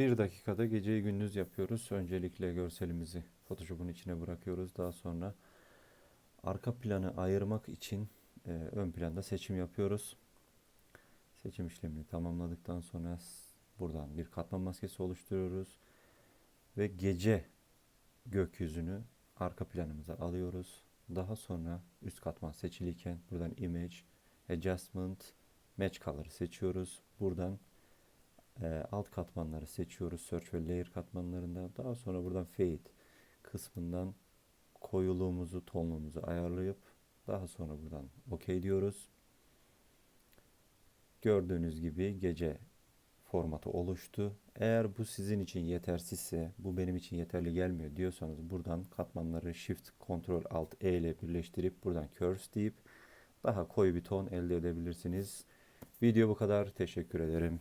Bir dakikada geceyi gündüz yapıyoruz. Öncelikle görselimizi Photoshop'un içine bırakıyoruz. Daha sonra arka planı ayırmak için e, ön planda seçim yapıyoruz. Seçim işlemini tamamladıktan sonra buradan bir katman maskesi oluşturuyoruz. Ve gece gökyüzünü arka planımıza alıyoruz. Daha sonra üst katman seçiliyken buradan Image, Adjustment, Match Color'ı seçiyoruz. Buradan e, alt katmanları seçiyoruz. Search ve Layer katmanlarında. Daha sonra buradan Fade kısmından koyuluğumuzu, tonluğumuzu ayarlayıp daha sonra buradan OK diyoruz. Gördüğünüz gibi gece formatı oluştu. Eğer bu sizin için yetersizse, bu benim için yeterli gelmiyor diyorsanız buradan katmanları Shift Ctrl Alt E ile birleştirip buradan Curves deyip daha koyu bir ton elde edebilirsiniz. Video bu kadar. Teşekkür ederim.